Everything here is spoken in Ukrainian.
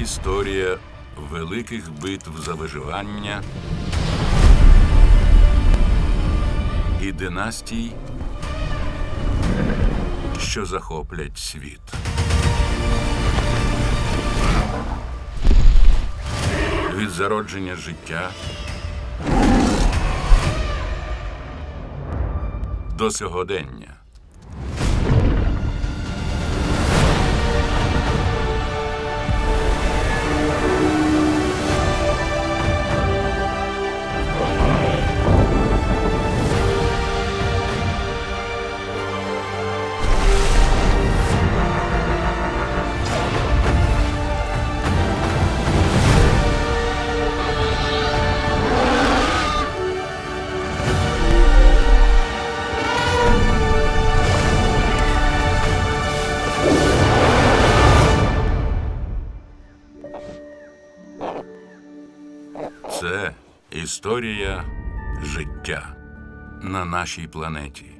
історія великих битв за виживання і династій, що захоплять світ. Від зародження життя до сьогодення. Це історія життя на нашій планеті.